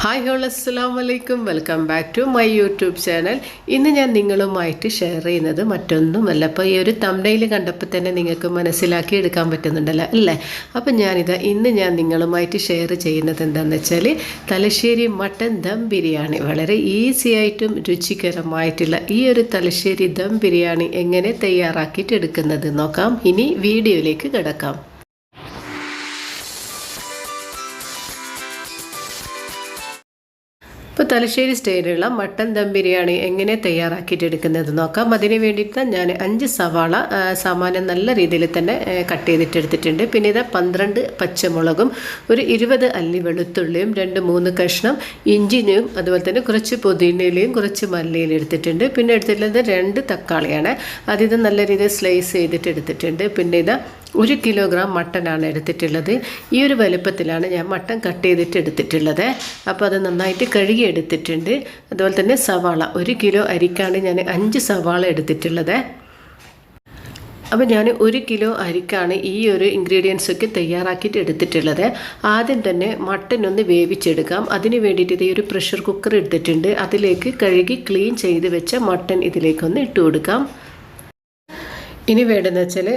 Hi whole അസ്സാം വലൈക്കും welcome back to my YouTube channel ഇന്ന് ഞാൻ നിങ്ങളുമായിട്ട് ഷെയർ ചെയ്യുന്നത് മറ്റൊന്നുമല്ല. അപ്പോൾ ഈ ഒരു തമിഴയിൽ കണ്ടപ്പോൾ തന്നെ നിങ്ങൾക്ക് മനസ്സിലാക്കി എടുക്കാൻ പറ്റുന്നുണ്ടല്ലോ അല്ലേ? അപ്പം ഞാനിത് ഇന്ന് ഞാൻ നിങ്ങളുമായിട്ട് ഷെയർ ചെയ്യുന്നത് എന്താണെന്ന് വെച്ചാൽ തലശ്ശേരി മട്ടൻ ദം ബിരിയാണി. വളരെ ഈസി ആയിട്ടും രുചികരമായിട്ടുള്ള ഈ ഒരു തലശ്ശേരി ദം ബിരിയാണി എങ്ങനെ തയ്യാറാക്കിയിട്ട് എടുക്കുന്നത് നോക്കാം. ഇനി വീഡിയോയിലേക്ക് കിടക്കാം. ഇപ്പോൾ തലശ്ശേരി സ്റ്റൈലുള്ള മട്ടൻ ദം ബിരിയാണി എങ്ങനെ തയ്യാറാക്കിയിട്ട് എടുക്കുന്നത് നോക്കാം. അതിന് വേണ്ടിയിട്ട് ഞാൻ അഞ്ച് സവാള സാമാനം നല്ല രീതിയിൽ തന്നെ കട്ട് ചെയ്തിട്ട് എടുത്തിട്ടുണ്ട് പിന്നെ ഇത് പന്ത്രണ്ട് പച്ചമുളകും ഒരു ഇരുപത് അല്ലി വെളുത്തുള്ളിയും രണ്ട് മൂന്ന് കഷ്ണം ഇഞ്ചിയും അതുപോലെ തന്നെ കുറച്ച് പുതിനയിലയും കുറച്ച് മല്ലിയിലും എടുത്തിട്ടുണ്ട്. പിന്നെ എടുത്തിട്ടുള്ളത് രണ്ട് തക്കാളിയാണ്. അതിത് നല്ല രീതിയിൽ സ്ലൈസ് ചെയ്തിട്ട് എടുത്തിട്ടുണ്ട് പിന്നെ ഇത് ഒരു കിലോഗ്രാം മട്ടനാണ് എടുത്തിട്ടുള്ളത്. ഈ ഒരു വലുപ്പത്തിലാണ് ഞാൻ മട്ടൻ കട്ട് ചെയ്തിട്ട് എടുത്തിട്ടുള്ളത്. അപ്പോൾ അത് നന്നായിട്ട് കഴുകി എടുത്തിട്ടുണ്ട്. അതുപോലെ തന്നെ സവാള ഒരു കിലോ അരിക്കാണ് ഞാൻ അഞ്ച് സവാള എടുത്തിട്ടുള്ളത്. അപ്പോൾ ഞാൻ ഒരു കിലോ അരിക്കാണ് ഈ ഒരു ഇൻഗ്രീഡിയൻസ് ഒക്കെ തയ്യാറാക്കിയിട്ട് എടുത്തിട്ടുള്ളത്. ആദ്യം തന്നെ മട്ടൻ ഒന്ന് വേവിച്ചെടുക്കാം. അതിന് വേണ്ടിയിട്ട് ഈ ഒരു പ്രഷർ കുക്കർ എടുത്തിട്ടുണ്ട്. അതിലേക്ക് കഴുകി ക്ലീൻ ചെയ്ത് വെച്ച മട്ടൻ ഇതിലേക്കൊന്ന് ഇട്ട് കൊടുക്കാം. ഇനി വേണ്ടതെന്ന് വെച്ചാൽ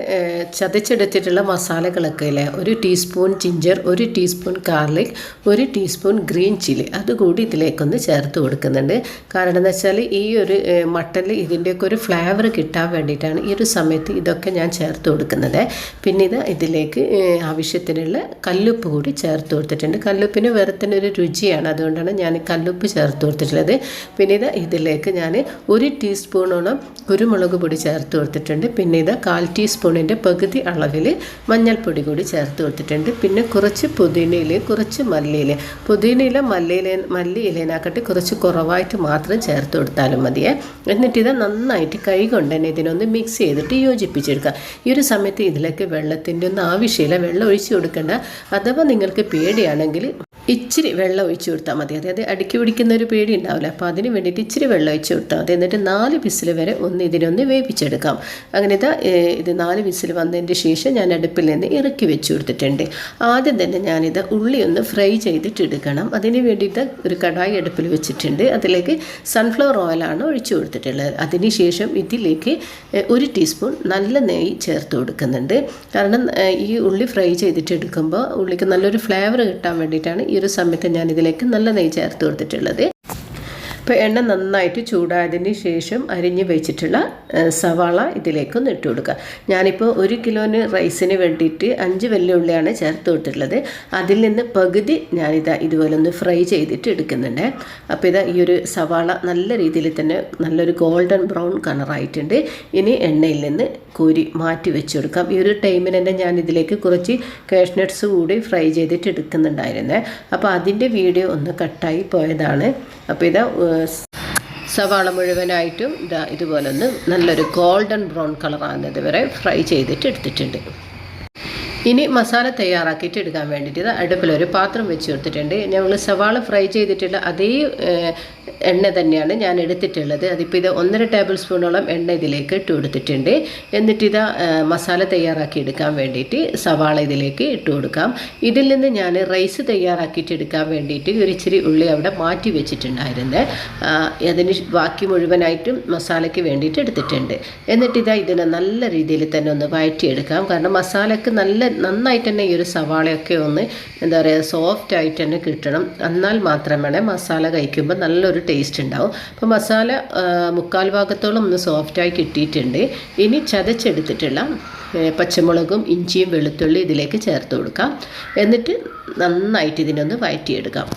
ചതച്ചെടുത്തിട്ടുള്ള മസാലകളൊക്കെ അല്ലേ? ഒരു ടീസ്പൂൺ ജിഞ്ചർ ഒരു ടീസ്പൂൺ ഗാർലിക് ഒരു ടീസ്പൂൺ ഗ്രീൻ ചില്ലി അതുകൂടി ഇതിലേക്കൊന്ന് ചേർത്ത് കൊടുക്കുന്നുണ്ട്. കാരണം എന്ന് വെച്ചാൽ ഈ ഒരു മട്ടനിൽ ഇതിന്റെയൊക്കെ ഒരു ഫ്ലേവർ കിട്ടാൻ വേണ്ടിയിട്ടാണ് ഈ ഒരു സമയത്ത് ഇതൊക്കെ ഞാൻ ചേർത്ത് കൊടുക്കുന്നത്. പിന്നെ ഇത് ഇതിലേക്ക് ആവശ്യത്തിനുള്ള കല്ലുപ്പ് കൂടി ചേർത്ത് കൊടുത്തിട്ടുണ്ട്. കല്ലുപ്പിന് വേറെ ഒരു രുചിയാണ്. അതുകൊണ്ടാണ് ഞാൻ കല്ലുപ്പ് ചേർത്ത് കൊടുത്തിട്ടുള്ളത്. പിന്നെ ഇത് ഇതിലേക്ക് ഞാൻ ഒരു ടീസ്പൂണോളം കുരുമുളക് പൊടി ചേർത്ത് കൊടുത്തിട്ടുണ്ട്. പിന്നെ ഇത് കാൽ ടീസ്പൂണിന്റെ പകുതി അളവിൽ മഞ്ഞൾപ്പൊടി കൂടി ചേർത്ത് കൊടുത്തിട്ടുണ്ട്. പിന്നെ കുറച്ച് പുതിനയിലയും കുറച്ച് മല്ലിയില പുതിനയില മല്ലിയില മല്ലിയിലേനാക്കട്ടെ കുറച്ച് കുറവായിട്ട് മാത്രം ചേർത്ത് കൊടുത്താലും മതിയേ. എന്നിട്ട് ഇത് നന്നായിട്ട് കൈ കൊണ്ട് തന്നെ ഇതിനൊന്ന് മിക്സ് ചെയ്തിട്ട് യോജിപ്പിച്ചെടുക്കുക. ഈ ഒരു സമയത്ത് ഇതിലേക്ക് വെള്ളത്തിന്റെ ഒന്നും ആവശ്യമില്ല. വെള്ളം ഒഴിച്ച് കൊടുക്കേണ്ട. അഥവാ നിങ്ങൾക്ക് പേടിയാണെങ്കിൽ ഇച്ചിരി വെള്ളം ഒഴിച്ച് കൊടുത്താൽ മതി. അതായത് അടുക്കി പിടിക്കുന്ന ഒരു പേടി ഉണ്ടാവില്ല. അപ്പോൾ അതിന് വേണ്ടിയിട്ട് ഇച്ചിരി വെള്ളം ഒഴിച്ച് കൊടുത്താൽ മതി. എന്നിട്ട് നാല് വിസിൽ വരെ ഒന്ന് ഇതിനൊന്ന് വേവിച്ചെടുക്കാം. അങ്ങനെ ഇതാ ഇത് നാല് വിസിൽ വന്നതിന്റെ ശേഷം ഞാൻ അടുപ്പിൽ നിന്ന് ഇറക്കി വെച്ച് കൊടുത്തിട്ടുണ്ട്. ആദ്യം തന്നെ ഞാനിത് ഉള്ളി ഒന്ന് ഫ്രൈ ചെയ്തിട്ട് എടുക്കണം അതിന് വേണ്ടിയിട്ട് ഒരു കടായി അടുപ്പിൽ വെച്ചിട്ടുണ്ട്. അതിലേക്ക് സൺഫ്ലവർ ഓയിലാണ് ഒഴിച്ചു കൊടുത്തിട്ടുള്ളത്. അതിന് ശേഷം ഇതിലേക്ക് ഒരു ടീസ്പൂൺ നല്ല നെയ്യ് ചേർത്ത് കൊടുക്കുന്നുണ്ട്. കാരണം ഈ ഉള്ളി ഫ്രൈ ചെയ്തിട്ട് എടുക്കുമ്പോൾ ഉള്ളിക്ക് നല്ലൊരു ഫ്ലേവർ കിട്ടാൻ വേണ്ടിയിട്ടാണ് ഈ ഒരു സമയത്ത് ഞാൻ ഇതിലേക്ക് നല്ല നെയ്യ് ചേർത്ത് കൊടുത്തിട്ടുള്ളത്. അപ്പോൾ എണ്ണ നന്നായിട്ട് ചൂടായതിന് ശേഷം അരിഞ്ഞ് വെച്ചിട്ടുള്ള സവാള ഇതിലേക്കൊന്ന് ഇട്ട് കൊടുക്കുക. ഞാനിപ്പോൾ ഒരു കിലോന് റൈസിന് വേണ്ടിയിട്ട് അഞ്ച് വെല്ലുള്ളിയാണ് ചേർത്ത് വിട്ടിട്ടുള്ളത് അതിൽ നിന്ന് പകുതി ഞാനിതാ ഇതുപോലെ ഒന്ന് ഫ്രൈ ചെയ്തിട്ട് എടുക്കുന്നുണ്ട്. അപ്പോൾ ഇതാ ഈ ഒരു സവാള നല്ല രീതിയിൽ തന്നെ നല്ലൊരു ഗോൾഡൻ ബ്രൗൺ കളറായിട്ടുണ്ട്. ഇനി എണ്ണയിൽ നിന്ന് കോരി മാറ്റി വെച്ച് കൊടുക്കാം. ഈ ഒരു ടൈമിന് തന്നെ ഞാൻ ഇതിലേക്ക് കുറച്ച് കാഷ്നട്ട്സ് കൂടി ഫ്രൈ ചെയ്തിട്ട് എടുക്കുന്നുണ്ടായിരുന്നേ. അപ്പോൾ അതിന്റെ വീഡിയോ ഒന്ന് കട്ടായി പോയതാണ്. അപ്പോൾ ഇതാ സവാള മുഴുവനായിട്ടും ഇതാ ഇതുപോലെ ഒന്ന് നല്ലൊരു ഗോൾഡൻ ബ്രൗൺ കളറാകുന്നത് വരെ ഫ്രൈ ചെയ്തിട്ട് എടുത്തിട്ടുണ്ട്. ഇനി മസാല തയ്യാറാക്കിയിട്ട് എടുക്കാൻ വേണ്ടിയിട്ട് അടുപ്പിലൊരു പാത്രം വെച്ച് കൊടുത്തിട്ടുണ്ട്. ഞങ്ങൾ സവാള ഫ്രൈ ചെയ്തിട്ടുള്ള അതേ എണ്ണ തന്നെയാണ് ഞാൻ എടുത്തിട്ടുള്ളത്. അതിപ്പോൾ ഇത് ഒന്നര ടേബിൾ സ്പൂണോളം എണ്ണ ഇതിലേക്ക് ഇട്ട് കൊടുത്തിട്ടുണ്ട്. എന്നിട്ട് മസാല തയ്യാറാക്കി എടുക്കാൻ വേണ്ടിയിട്ട് സവാള ഇതിലേക്ക് ഇട്ട് കൊടുക്കാം. ഇതിൽ നിന്ന് ഞാൻ റൈസ് തയ്യാറാക്കിയിട്ട് എടുക്കാൻ വേണ്ടിയിട്ട് ഒരു ഇച്ചിരി ഉള്ളി അവിടെ മാറ്റി വെച്ചിട്ടുണ്ടായിരുന്നു. അതിന് ബാക്കി മുഴുവനായിട്ടും മസാലയ്ക്ക് വേണ്ടിയിട്ട് എടുത്തിട്ടുണ്ട്. എന്നിട്ട് ഇതാ ഇതിനെ നല്ല രീതിയിൽ തന്നെ ഒന്ന് വഴറ്റിയെടുക്കാം. കാരണം മസാലയ്ക്ക് നല്ല നന്നായിട്ട് തന്നെ ഈ ഒരു സവാളയൊക്കെ ഒന്ന് എന്താ പറയുക സോഫ്റ്റ് ആയിട്ട് തന്നെ കിട്ടണം. എന്നാൽ മാത്രമേ മസാല കഴിക്കുമ്പോൾ നല്ലൊരു ടേസ്റ്റ് ഉണ്ടാവും. അപ്പോൾ മസാല മുക്കാൽ ഭാഗത്തോളം ഒന്ന് സോഫ്റ്റായി കിട്ടിയിട്ടുണ്ട്. ഇനി ചതച്ചെടുത്തിട്ടുള്ള പച്ചമുളകും ഇഞ്ചിയും വെളുത്തുള്ളി ഇതിലേക്ക് ചേർത്ത് കൊടുക്കാം. എന്നിട്ട് നന്നായിട്ട് ഇതിനൊന്ന് വഴറ്റിയെടുക്കാം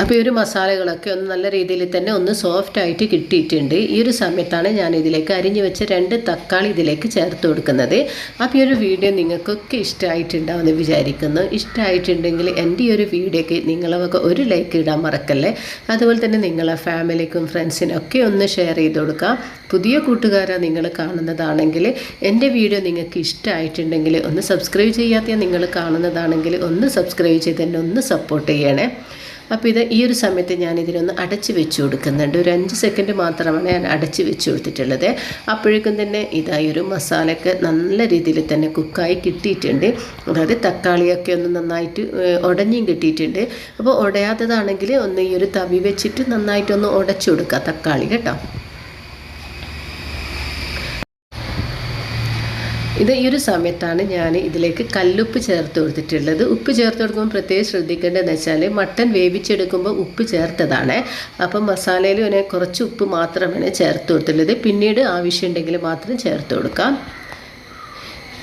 അപ്പോൾ ഈ ഒരു മസാലകളൊക്കെ ഒന്ന് നല്ല രീതിയിൽ തന്നെ ഒന്ന് സോഫ്റ്റ് ആയിട്ട് കിട്ടിയിട്ടുണ്ട്. ഈ ഒരു സമയത്താണ് ഞാൻ ഇതിലേക്ക് അരിഞ്ഞു വെച്ച രണ്ട് തക്കാളി ഇതിലേക്ക് ചേർത്ത് കൊടുക്കുന്നത്. അപ്പോൾ ഈ ഒരു വീഡിയോ നിങ്ങൾക്കൊക്കെ ഇഷ്ടമായിട്ടുണ്ടാവുമെന്ന് വിചാരിക്കുന്നു. ഇഷ്ടമായിട്ടുണ്ടെങ്കിൽ എന്റെ ഈ ഒരു വീഡിയോക്ക് നിങ്ങളൊക്കെ ഒരു ലൈക്ക് ഇടാൻ മറക്കല്ലേ? അതുപോലെ തന്നെ നിങ്ങളെ ഫാമിലിക്കും ഫ്രണ്ട്സിനൊക്കെ ഒന്ന് ഷെയർ ചെയ്ത് കൊടുക്കാം പുതിയ കൂട്ടുകാരെ നിങ്ങൾ കാണുന്നതാണെങ്കിൽ എന്റെ വീഡിയോ നിങ്ങൾക്ക് ഇഷ്ടമായിട്ടുണ്ടെങ്കിൽ ഒന്ന് സബ്സ്ക്രൈബ് ചെയ്യാത്ത നിങ്ങൾ കാണുന്നതാണെങ്കിൽ ഒന്ന് സബ്സ്ക്രൈബ് ചെയ്ത് തന്നെ ഒന്ന് സപ്പോർട്ട് ചെയ്യണേ. അപ്പോൾ ഇത് ഈ ഒരു സമയത്ത് ഞാൻ ഇതിനൊന്ന് അടച്ച് വെച്ച് കൊടുക്കുന്നുണ്ട്. ഒരു അഞ്ച് സെക്കൻഡ് മാത്രമാണ് ഞാൻ അടച്ച് വെച്ച് കൊടുത്തിട്ടുള്ളത്. അപ്പോഴേക്കും തന്നെ ഇതായി ഒരു മസാലയൊക്കെ നല്ല രീതിയിൽ തന്നെ കുക്കായി കിട്ടിയിട്ടുണ്ട്. അതായത് തക്കാളിയൊക്കെ ഒന്ന് നന്നായിട്ട് ഉടഞ്ഞും കിട്ടിയിട്ടുണ്ട്. അപ്പോൾ ഉടയാത്തതാണെങ്കിൽ ഒന്ന് ഈ ഒരു തവി വെച്ചിട്ട് നന്നായിട്ടൊന്ന് ഉടച്ചു കൊടുക്കുക തക്കാളി കേട്ടോ. ഇത് ഈ ഒരു സമയത്താണ് ഞാൻ ഇതിലേക്ക് കല്ലുപ്പ് ചേർത്ത് കൊടുത്തിട്ടുള്ളത്. ഉപ്പ് ചേർത്ത് കൊടുക്കുമ്പോൾ പ്രത്യേകം ശ്രദ്ധിക്കേണ്ടതെന്ന് വെച്ചാൽ മട്ടൻ വേവിച്ചെടുക്കുമ്പോൾ ഉപ്പ് ചേർത്തതാണ്. അപ്പം മസാലയിൽ കുറച്ച് ഉപ്പ് മാത്രമാണ് ചേർത്ത് കൊടുത്തിട്ടുള്ളത്. പിന്നീട് ആവശ്യമുണ്ടെങ്കിൽ മാത്രം ചേർത്ത് കൊടുക്കാം.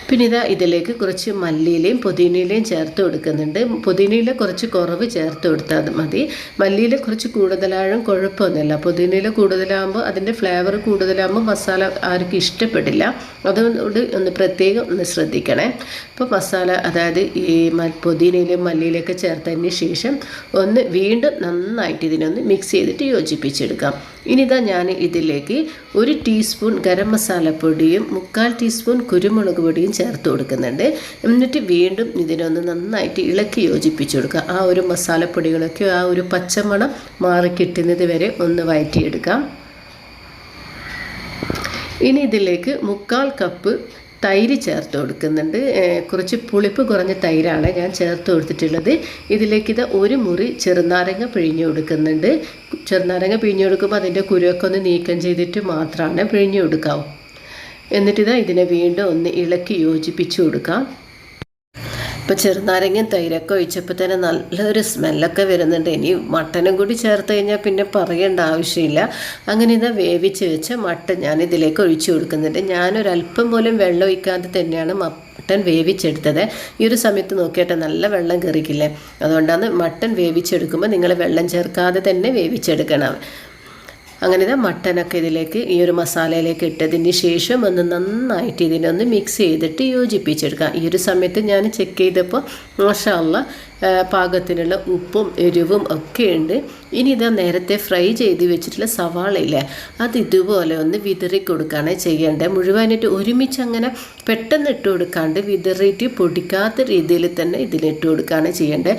പിന്നെ ഇതാ ഇതിലേക്ക് കുറച്ച് മല്ലിയിലയും പുതിനയിലയും ചേർത്ത് കൊടുക്കുന്നുണ്ട്. പുതിനയില കുറച്ച് കുറവ് ചേർത്ത് കൊടുത്താൽ മതി. മല്ലിയില കുറച്ച് കൂടുതലാഴും കുഴപ്പമൊന്നുമില്ല. പുതിനയില കൂടുതലാകുമ്പോൾ അതിന്റെ ഫ്ലേവർ കൂടുതലാകുമ്പോൾ മസാല ആർക്കും ഇഷ്ടപ്പെടില്ല. അതുകൊണ്ട് ഒന്ന് പ്രത്യേകം ഒന്ന് ശ്രദ്ധിക്കണേ. അപ്പോൾ മസാല അതായത് ഈ പുതിനയിലും മല്ലിയിലൊക്കെ ചേർത്തതിന് ശേഷം ഒന്ന് വീണ്ടും നന്നായിട്ട് ഇതിനൊന്ന് മിക്സ് ചെയ്തിട്ട് യോജിപ്പിച്ചെടുക്കാം. ഇനി ഇതാ ഞാൻ ഇതിലേക്ക് ഒരു ടീസ്പൂൺ ഗരം മസാലപ്പൊടിയും മുക്കാൽ ടീസ്പൂൺ കുരുമുളക് പൊടിയും ചേർത്ത് കൊടുക്കുന്നുണ്ട്. എന്നിട്ട് വീണ്ടും ഇതിനൊന്ന് നന്നായിട്ട് ഇളക്കി യോജിപ്പിച്ച് കൊടുക്കുക. ആ ഒരു മസാലപ്പൊടികളൊക്കെ ആ ഒരു പച്ചമണം മാറി കിട്ടുന്നത് വരെ ഒന്ന് വഴറ്റിയെടുക്കാം ഇനി ഇതിലേക്ക് മുക്കാൽ കപ്പ് തൈര് ചേർത്ത് കൊടുക്കുന്നുണ്ട്. കുറച്ച് പുളിപ്പ് കുറഞ്ഞ തൈരാണ് ഞാൻ ചേർത്ത് കൊടുത്തിട്ടുള്ളത്. ഇതിലേക്ക് ഇത് ഒരു മുറി ചെറുനാരങ്ങ പിഴിഞ്ഞു കൊടുക്കുന്നുണ്ട്. ചെറുനാരങ്ങ പിഴിഞ്ഞു കൊടുക്കുമ്പോൾ അതിന്റെ കുരുവൊക്കെ ഒന്ന് നീക്കം ചെയ്തിട്ട് മാത്രമാണ് പിഴിഞ്ഞു കൊടുക്കാവൂ. എന്നിട്ടിതാ ഇതിനെ വീണ്ടും ഒന്ന് ഇളക്കി യോജിപ്പിച്ചു കൊടുക്കാം. ഇപ്പോൾ ചെറുനാരങ്ങയും തൈരൊക്കെ ഒഴിച്ചപ്പോൾ തന്നെ നല്ലൊരു സ്മെല്ലൊക്കെ വരുന്നുണ്ട്. ഇനി മട്ടനും കൂടി ചേർത്ത് കഴിഞ്ഞാൽ പിന്നെ പറയേണ്ട ആവശ്യമില്ല. അങ്ങനെ ഇതാ വേവിച്ച് വെച്ച മട്ടൻ ഞാൻ ഇതിലേക്ക് ഒഴിച്ചു കൊടുക്കുന്നുണ്ട്. ഞാനൊരല്പം പോലും വെള്ളം ഒഴിക്കാതെ തന്നെയാണ് മട്ടൻ വേവിച്ചെടുത്തത്. ഈ ഒരു സമയത്ത് നോക്കിയിട്ട് നല്ല വെള്ളം കയറിക്കില്ലേ അതുകൊണ്ടാണ് മട്ടൻ വേവിച്ചെടുക്കുമ്പോൾ നിങ്ങൾ വെള്ളം ചേർക്കാതെ തന്നെ വേവിച്ചെടുക്കണം. അങ്ങനെ ഇതാ മട്ടനൊക്കെ ഇതിലേക്ക് ഈ ഒരു മസാലയിലേക്ക് ഇട്ടതിന് ശേഷം ഒന്ന് നന്നായിട്ട് ഇതിനൊന്ന് മിക്സ് ചെയ്തിട്ട് യോജിപ്പിച്ചെടുക്കാം ഈ ഒരു സമയത്ത് ഞാൻ ചെക്ക് ചെയ്തപ്പോൾ മാഷാല്ല പാകത്തിനുള്ള ഉപ്പും എരിവും ഒക്കെ ഉണ്ട്. ഇനി ഇതാ നേരത്തെ ഫ്രൈ ചെയ്ത് വെച്ചിട്ടുള്ള സവാള ഇല്ലേ അത് ഇതുപോലെ ഒന്ന് വിതറി കൊടുക്കുകയാണ് ചെയ്യേണ്ടത്. മുഴുവനായിട്ട് ഒരുമിച്ച് അങ്ങനെ പെട്ടെന്ന് ഇട്ട് കൊടുക്കാണ്ട് വിതറിയിട്ട് പൊടിക്കാത്ത രീതിയിൽ തന്നെ ഇതിലിട്ട് കൊടുക്കുകയാണ് ചെയ്യേണ്ടത്.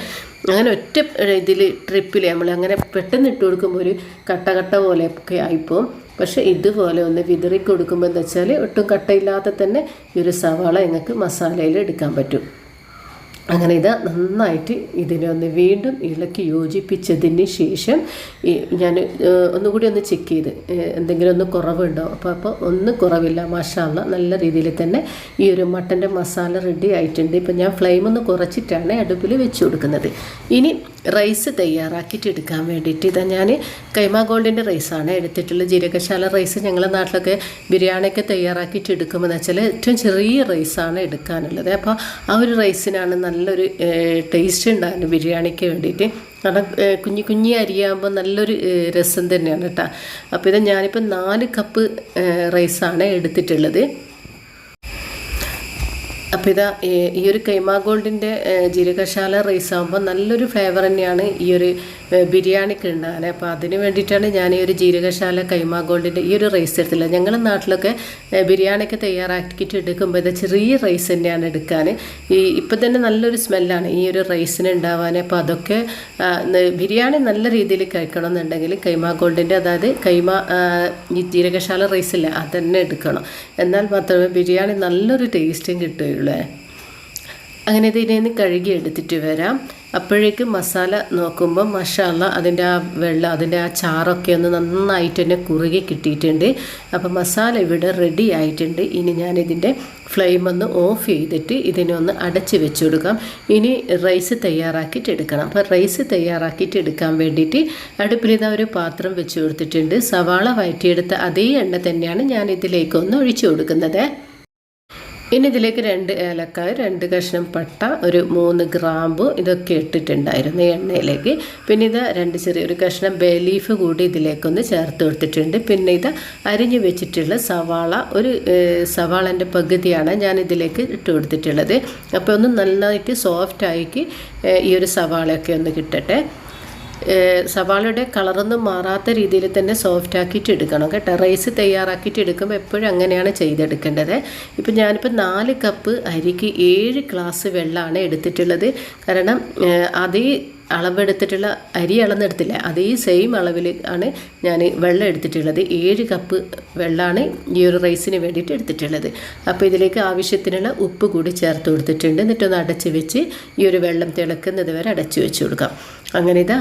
അങ്ങനെ ഒറ്റ ഇതിൽ ട്രിപ്പിൽ നമ്മൾ അങ്ങനെ പെട്ടെന്ന് ഇട്ട് കൊടുക്കുമ്പോൾ ഒരു കട്ട കട്ട പോലെയൊക്കെ ആയിപ്പോവും. പക്ഷേ ഇതുപോലെ ഒന്ന് വിതറി കൊടുക്കുമ്പോൾ എന്താ വെച്ചാൽ ഒട്ടും കട്ടയില്ലാതെ തന്നെ ഈ ഒരു സവാള നിങ്ങൾക്ക് മസാലയിൽ എടുക്കാൻ പറ്റും. അങ്ങനെ ഇത് നന്നായിട്ട് ഇതിനെ ഒന്ന് വീണ്ടും ഇളക്കി യോജിപ്പിച്ചതിന് ശേഷം ഞാൻ ഒന്നുകൂടി ഒന്ന് ചെക്ക് ചെയ്ത് എന്തെങ്കിലും ഒന്ന് കുറവുണ്ടോ? അപ്പോൾ അപ്പോൾ ഒന്നും കുറവില്ല മസാല നല്ല രീതിയിൽ തന്നെ ഈ ഒരു മട്ടന്റെ മസാല റെഡി ആയിട്ടുണ്ട്. ഇപ്പം ഞാൻ ഫ്ലെയിം ഒന്ന് കുറച്ചിട്ടാണ് അടുപ്പിൽ വെച്ച് കൊടുക്കുന്നത്. ഇനി റൈസ് തയ്യാറാക്കിയിട്ട് എടുക്കാൻ വേണ്ടിയിട്ട് ഇതാ ഞാൻ കൈമ ഗോൾഡിന്റെ റൈസാണ് എടുത്തിട്ടുള്ളത്. ജീരകശാല റൈസ് ഞങ്ങളുടെ നാട്ടിലൊക്കെ ബിരിയാണിയൊക്കെ തയ്യാറാക്കിയിട്ട് എടുക്കുമ്പോൾ വെച്ചാൽ ഏറ്റവും ചെറിയ റൈസാണ് എടുക്കാനുള്ളത്. അപ്പോൾ ആ ഒരു റൈസിനാണ് നല്ലൊരു ടേസ്റ്റ് ഉണ്ടാകുന്നത് ബിരിയാണിക്ക് വേണ്ടിയിട്ട്. കാരണം കുഞ്ഞു കുഞ്ഞി അരിയാകുമ്പോൾ നല്ലൊരു രസം തന്നെയാണ് കേട്ടോ. അപ്പോൾ ഇത് ഞാനിപ്പോൾ നാല് കപ്പ് റൈസാണ് എടുത്തിട്ടുള്ളത്. അപ്പോൾ ഇതാ ഈ ഒരു കൈമാ ഗോൾഡിന്റെ ജീരകശാല റൈസ് ആകുമ്പോൾ നല്ലൊരു ഫ്ലേവർ തന്നെയാണ് ഈ ഒരു ബിരിയാണിക്ക് ഉണ്ടാകാൻ അപ്പോൾ അതിന് വേണ്ടിയിട്ടാണ് ഞാൻ ഈ ഒരു ജീരകശാല കൈമാ ഗോൾഡിന്റെ ഈ ഒരു റൈസ് എടുത്തില്ല ഞങ്ങളുടെ നാട്ടിലൊക്കെ ബിരിയാണിക്ക് തയ്യാറാക്കിയിട്ട് എടുക്കുമ്പോൾ ഇത് ചെറിയ റൈസ് തന്നെയാണ് എടുക്കാൻ ഈ ഇപ്പം തന്നെ നല്ലൊരു സ്മെല്ലാണ് ഈ ഒരു റൈസിന് ഉണ്ടാവാൻ അപ്പോൾ അതൊക്കെ ബിരിയാണി നല്ല രീതിയിൽ കഴിക്കണം എന്നുണ്ടെങ്കിൽ കൈമാ ഗോൾഡിന്റെ അതായത് കൈമ ഈ ജീരകശാല റൈസില്ല അത് അതന്നെ എടുക്കണം. എന്നാൽ മാത്രമേ ബിരിയാണി നല്ലൊരു ടേസ്റ്റും കിട്ടുകയുള്ളൂ. അങ്ങനെ ഇതിനെ കഴുകി എടുത്തിട്ട് വരാം. അപ്പോഴേക്കും മസാല നോക്കുമ്പോൾ മഷാല അതിന്റെ ആ വെള്ളം അതിന്റെ ആ ചാറൊക്കെ ഒന്ന് നന്നായിട്ട് തന്നെ കുറുകി കിട്ടിയിട്ടുണ്ട്. അപ്പോൾ മസാല ഇവിടെ റെഡി ആയിട്ടുണ്ട്. ഇനി ഞാനിതിന്റെ ഫ്ലെയിം ഒന്ന് ഓഫ് ചെയ്തിട്ട് ഇതിനെ ഒന്ന് അടച്ച് വെച്ച് കൊടുക്കാം. ഇനി റൈസ് തയ്യാറാക്കിയിട്ട് എടുക്കണം. അപ്പോൾ റൈസ് തയ്യാറാക്കിയിട്ട് എടുക്കാൻ വേണ്ടിയിട്ട് അടുപ്പിലിതാ ഒരു പാത്രം വെച്ച് കൊടുത്തിട്ടുണ്ട്. സവാള വഴറ്റിയെടുത്ത അതേ എണ്ണ തന്നെയാണ് ഞാൻ ഇതിലേക്ക് ഒന്ന് ഒഴിച്ചു കൊടുക്കുന്നത്. ഇനി ഇതിലേക്ക് രണ്ട് ഏലക്കായ രണ്ട് കഷ്ണം പട്ട ഒരു മൂന്ന് ഗ്രാമ്പ് ഇതൊക്കെ ഇട്ടിട്ടുണ്ടായിരുന്നു എണ്ണയിലേക്ക്. പിന്നെ ഇത് രണ്ട് ചെറിയൊരു കഷ്ണം ബേ ലീഫ് കൂടി ഇതിലേക്കൊന്ന് ചേർത്ത് കൊടുത്തിട്ടുണ്ട്. പിന്നെ ഇത് അരിഞ്ഞു വെച്ചിട്ടുള്ള സവാള ഒരു സവാളന്റെ പകുതിയാണ് ഞാൻ ഇതിലേക്ക് ഇട്ട് കൊടുത്തിട്ടുള്ളത്. അപ്പോൾ ഒന്ന് നന്നായിട്ട് സോഫ്റ്റ് ആയിക്ക് ഈ ഒരു സവാളയൊക്കെ ഒന്ന് കിട്ടട്ടെ. സവാളയുടെ കളറൊന്നും മാറാത്ത രീതിയിൽ തന്നെ സോഫ്റ്റ് ആക്കിയിട്ട് എടുക്കണം കേട്ടോ. റൈസ് തയ്യാറാക്കിയിട്ട് എടുക്കുമ്പോൾ എപ്പോഴും അങ്ങനെയാണ് ചെയ്തെടുക്കേണ്ടത്. ഇപ്പം ഞാനിപ്പോൾ നാല് കപ്പ് അരിക്ക് ഏഴ് ഗ്ലാസ് വെള്ളമാണ് എടുത്തിട്ടുള്ളത്. കാരണം അതേ അളവെടുത്തിട്ടുള്ള അരി അളന്നെടുത്തില്ല. അതേ സെയിം അളവിൽ ആണ് ഞാൻ വെള്ളം എടുത്തിട്ടുള്ളത്. ഏഴ് കപ്പ് വെള്ളമാണ് ഈ ഒരു റൈസിന് വേണ്ടിയിട്ട് എടുത്തിട്ടുള്ളത്. അപ്പോൾ ഇതിലേക്ക് ആവശ്യത്തിനുള്ള ഉപ്പ് കൂടി ചേർത്ത് കൊടുത്തിട്ടുണ്ട്. എന്നിട്ടൊന്ന് അടച്ച് വെച്ച് ഈ ഒരു വെള്ളം തിളക്കുന്നത് വരെ അടച്ച് വെച്ച് കൊടുക്കാം. അങ്ങനെ ഇതാ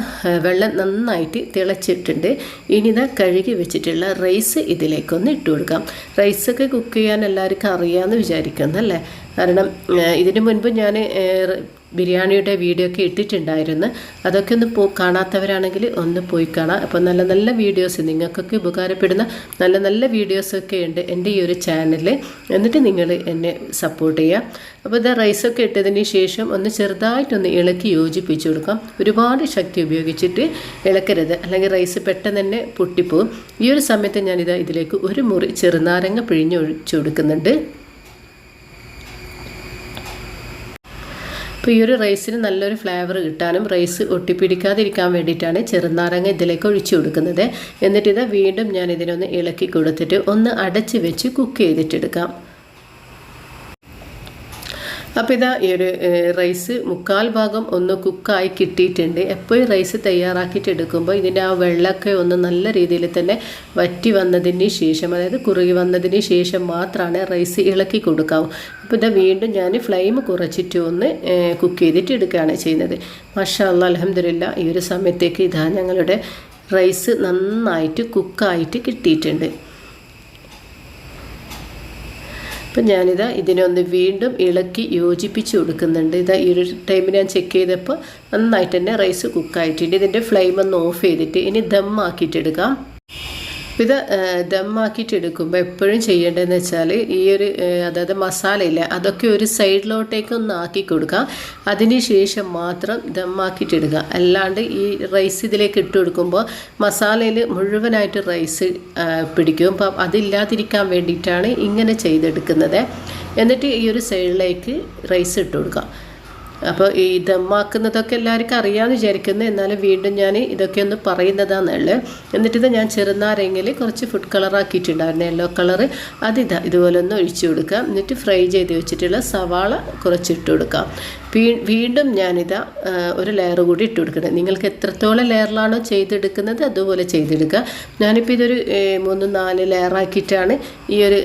വെള്ളം നന്നായിട്ട് തിളച്ചിട്ടുണ്ട്. ഇനി ഇതാ കഴുകി വെച്ചിട്ടുള്ള റൈസ് ഇതിലേക്കൊന്ന് ഇട്ട് കൊടുക്കാം. റൈസൊക്കെ കുക്ക് ചെയ്യാൻ എല്ലാവർക്കും അറിയാമെന്ന് വിചാരിക്കുന്നല്ലേ കാരണം ഇതിനു മുൻപ് ഞാൻ ബിരിയാണിയുടെ വീഡിയോ ഒക്കെ ഇട്ടിട്ടുണ്ടായിരുന്നു. അതൊക്കെ ഒന്ന് പോ കാണാത്തവരാണെങ്കിൽ ഒന്ന് പോയി കാണാം. അപ്പോൾ നല്ല നല്ല വീഡിയോസ് നിങ്ങൾക്കൊക്കെ ഉപകാരപ്പെടുന്ന നല്ല നല്ല വീഡിയോസൊക്കെ ഉണ്ട് എന്റെ ഈ ഒരു ചാനൽ എന്നിട്ട് നിങ്ങൾ എന്നെ സപ്പോർട്ട് ചെയ്യുക. അപ്പോൾ ഇത് റൈസൊക്കെ ഇട്ടതിന് ശേഷം ഒന്ന് ചെറുതായിട്ടൊന്ന് ഇളക്കി യോജിപ്പിച്ച് കൊടുക്കാം. ഒരുപാട് ശക്തി ഉപയോഗിച്ചിട്ട് ഇളക്കരുത്. അല്ലെങ്കിൽ റൈസ് പെട്ടെന്ന് തന്നെ പൊട്ടിപ്പോവും. ഈ ഒരു സമയത്ത് ഞാനിത് ഇതിലേക്ക് ഒരു മുറി ചെറുനാരങ്ങ പിഴിഞ്ഞൊഴിച്ചു കൊടുക്കുന്നുണ്ട്. അപ്പോൾ ഈ ഒരു റൈസിന് നല്ലൊരു ഫ്ലേവർ കിട്ടാനും റൈസ് ഒട്ടിപ്പിടിക്കാതിരിക്കാൻ വേണ്ടിയിട്ടാണ് ചെറുനാരങ്ങ ഇതിലേക്ക് ഒഴിച്ചു കൊടുക്കുന്നത്. എന്നിട്ട് വീണ്ടും ഞാൻ ഇതിനൊന്ന് ഇളക്കി കൊടുത്തിട്ട് ഒന്ന് അടച്ച് വെച്ച് കുക്ക് ചെയ്തിട്ടെടുക്കാം. അപ്പോൾ ഇതാ ഈ ഒരു റൈസ് മുക്കാൽ ഭാഗം ഒന്ന് കുക്കായി കിട്ടിയിട്ടുണ്ട്. എപ്പോഴും റൈസ് തയ്യാറാക്കിയിട്ട് എടുക്കുമ്പോൾ ഇതിന്റെ ആ വെള്ളമൊക്കെ ഒന്ന് നല്ല രീതിയിൽ തന്നെ വറ്റി വന്നതിന് ശേഷം അതായത് കുറുകി വന്നതിന് ശേഷം മാത്രമാണ് റൈസ് ഇളക്കി കൊടുക്കാവൂ. അപ്പോൾ ഇതാ വീണ്ടും ഞാൻ ഫ്ലെയിം കുറച്ചിട്ട് ഒന്ന് കുക്ക് ചെയ്തിട്ട് എടുക്കുകയാണ് ചെയ്യുന്നത്. മാഷാ അലഹമില്ല ഈ ഒരു സമയത്തേക്ക് ഇതാ ഞങ്ങളുടെ റൈസ് നന്നായിട്ട് കുക്കായിട്ട് കിട്ടിയിട്ടുണ്ട്. അപ്പം ഞാനിതാ ഇതിനൊന്ന് വീണ്ടും ഇളക്കി യോജിപ്പിച്ച് കൊടുക്കുന്നുണ്ട്. ഇതാ ഈ ഒരു ടൈമിൽ ഞാൻ ചെക്ക് ചെയ്തപ്പോൾ നന്നായിട്ട് തന്നെ റൈസ് കുക്കായിട്ടുണ്ട് ഇതിന്റെ ഫ്ലെയിം ഒന്ന് ഓഫ് ചെയ്തിട്ട് ഇനി ദം ആക്കിയിട്ടെടുക്കാം ഇത് ദമ്മാക്കിയിട്ട് എടുക്കുമ്പോൾ എപ്പോഴും ചെയ്യേണ്ടതെന്ന് വെച്ചാൽ ഈ ഒരു അതായത് മസാല ഇല്ല അതൊക്കെ ഒരു സൈഡിലോട്ടേക്ക് ഒന്ന് ആക്കി കൊടുക്കാം. അതിന് ശേഷം മാത്രം ദമ്മാക്കിയിട്ട് എടുക്കുക അല്ലാണ്ട് ഈ റൈസ് ഇതിലേക്ക് ഇട്ട് കൊടുക്കുമ്പോൾ മസാലയിൽ മുഴുവനായിട്ട് റൈസ് പിടിക്കും. അപ്പം അതില്ലാതിരിക്കാൻ വേണ്ടിയിട്ടാണ് ഇങ്ങനെ ചെയ്തെടുക്കുന്നത്. എന്നിട്ട് ഈ ഒരു സൈഡിലേക്ക് റൈസ് ഇട്ട് കൊടുക്കാം അപ്പോൾ ഈ ദമ്മാക്കുന്നതൊക്കെ എല്ലാവർക്കും അറിയാമെന്ന് വിചാരിക്കുന്നു. എന്നാലും വീണ്ടും ഞാൻ ഇതൊക്കെ ഒന്ന് പറയുന്നതാണെന്നുള്ളത് എന്നിട്ടിത് ഞാൻ ചെറുനാരങ്ങയിൽ കുറച്ച് ഫുഡ് കളർ ആക്കിയിട്ടുണ്ടായിരുന്നു. യെല്ലോ കളർ അതിതാ ഇതുപോലെ ഒന്ന് ഒഴിച്ചു കൊടുക്കാം. എന്നിട്ട് ഫ്രൈ ചെയ്ത് വെച്ചിട്ടുള്ള സവാള കുറച്ചിട്ട് കൊടുക്കാം. വീണ്ടും ഞാനിതാ ഒരു ലെയർ കൂടി ഇട്ട് കൊടുക്കണം നിങ്ങൾക്ക് എത്രത്തോളം ലെയറിലാണോ ചെയ്തെടുക്കുന്നത് അതുപോലെ ചെയ്തെടുക്കുക. ഞാനിപ്പോൾ ഇതൊരു മൂന്ന് നാല് ലെയറാക്കിയിട്ടാണ് ഈ ഒരു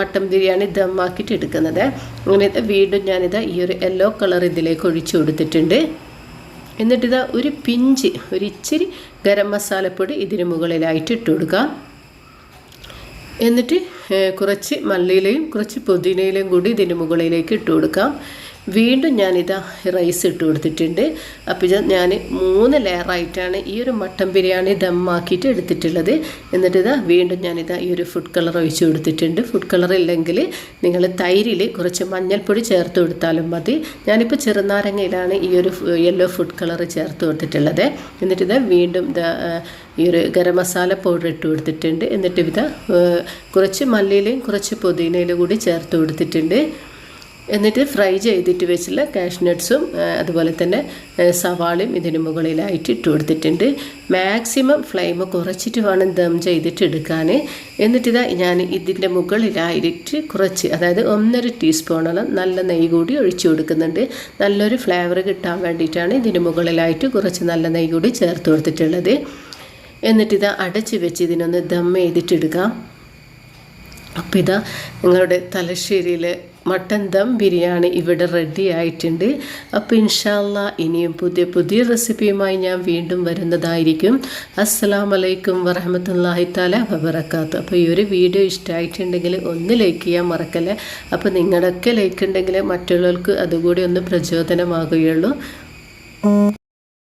മട്ടൻ ബിരിയാണി ദമ്മാക്കിയിട്ട് എടുക്കുന്നത്. അങ്ങനെ വീണ്ടും ഞാനിതാ ഈ ഒരു യെല്ലോ കളർ ഇതിലേക്ക് ഒഴിച്ചു കൊടുത്തിട്ടുണ്ട്. എന്നിട്ടിതാ ഒരു പിഞ്ച് ഒരു ഇച്ചിരി ഗരം മസാലപ്പൊടി ഇതിന് മുകളിലായിട്ട് ഇട്ട് കൊടുക്കുക. എന്നിട്ട് കുറച്ച് മല്ലിയിലയും കുറച്ച് പുതിനയിലയും കൂടി ഇതിന് മുകളിലേക്ക് ഇട്ട് കൊടുക്കാം. വീണ്ടും ഞാനിതാ റൈസ് ഇട്ട് കൊടുത്തിട്ടുണ്ട്. അപ്പോൾ ഇത് ഞാൻ മൂന്ന് ലെയറായിട്ടാണ് ഈ ഒരു മട്ടൻ ബിരിയാണി ദമ്മാക്കിയിട്ട് എടുത്തിട്ടുള്ളത്. എന്നിട്ട് ഇതാ വീണ്ടും ഞാനിതാ ഈ ഒരു ഫുഡ് കളർ ഒഴിച്ച് കൊടുത്തിട്ടുണ്ട്. ഫുഡ് കളർ ഇല്ലെങ്കിൽ നിങ്ങൾ തൈരിൽ കുറച്ച് മഞ്ഞൾപ്പൊടി ചേർത്ത് കൊടുത്താലും മതി. ഞാനിപ്പോൾ ചെറുനാരങ്ങയിലാണ് ഈ ഒരു യെല്ലോ ഫുഡ് കളർ ചേർത്ത് കൊടുത്തിട്ടുള്ളത്. എന്നിട്ട് ഇതാ വീണ്ടും ഈ ഒരു ഗരം മസാല പൗഡർ ഇട്ട് കൊടുത്തിട്ടുണ്ട്. എന്നിട്ട് ഇതാ കുറച്ച് മല്ലിയിലയും കുറച്ച് പുതിനയിലും കൂടി ചേർത്ത് കൊടുത്തിട്ടുണ്ട്. എന്നിട്ട് ഫ്രൈ ചെയ്തിട്ട് വെച്ചുള്ള കാഷ്നട്ട്സും അതുപോലെ തന്നെ സവാളയും ഇതിന് മുകളിലായിട്ട് ഇട്ട് കൊടുത്തിട്ടുണ്ട്. മാക്സിമം ഫ്ലെയിം കുറച്ചിട്ട് വേണം ദം ചെയ്തിട്ട് എടുക്കാൻ. എന്നിട്ടിതാ ഞാൻ ഇതിന്റെ മുകളിലായിട്ട് കുറച്ച് അതായത് ഒന്നര ടീസ്പൂണോളം നല്ല നെയ്യ് കൂടി ഒഴിച്ചു കൊടുക്കുന്നുണ്ട്. നല്ലൊരു ഫ്ലേവർ കിട്ടാൻ വേണ്ടിയിട്ടാണ് ഇതിന് മുകളിലായിട്ട് കുറച്ച് നല്ല നെയ്യ് കൂടി ചേർത്ത് കൊടുത്തിട്ടുള്ളത്. എന്നിട്ടിത് അടച്ച് വെച്ച് ഇതിനൊന്ന് ദം ചെയ്തിട്ടെടുക്കാം അപ്പോൾ ഇതാ നിങ്ങളുടെ തലശ്ശേരിയിലെ മട്ടൻ ദം ബിരിയാണി ഇവിടെ റെഡി ആയിട്ടുണ്ട്. അപ്പോൾ ഇൻഷാല്ല ഇനിയും പുതിയ പുതിയ റെസിപ്പിയുമായി ഞാൻ വീണ്ടും വരുന്നതായിരിക്കും. അസ്സലാം വലൈക്കും വറഹമത്തല്ലാഹി താല വബറക്കാത്ത അപ്പോൾ ഈ ഒരു വീഡിയോ ഇഷ്ടമായിട്ടുണ്ടെങ്കിൽ ഒന്ന് ലൈക്ക് ചെയ്യാൻ മറക്കല്ലേ? അപ്പോൾ നിങ്ങളുടെയൊക്കെ ലൈക്ക് ഉണ്ടെങ്കിൽ മറ്റുള്ളവർക്ക് അതുകൂടി ഒന്ന് പ്രചോദനമാകുകയുള്ളൂ.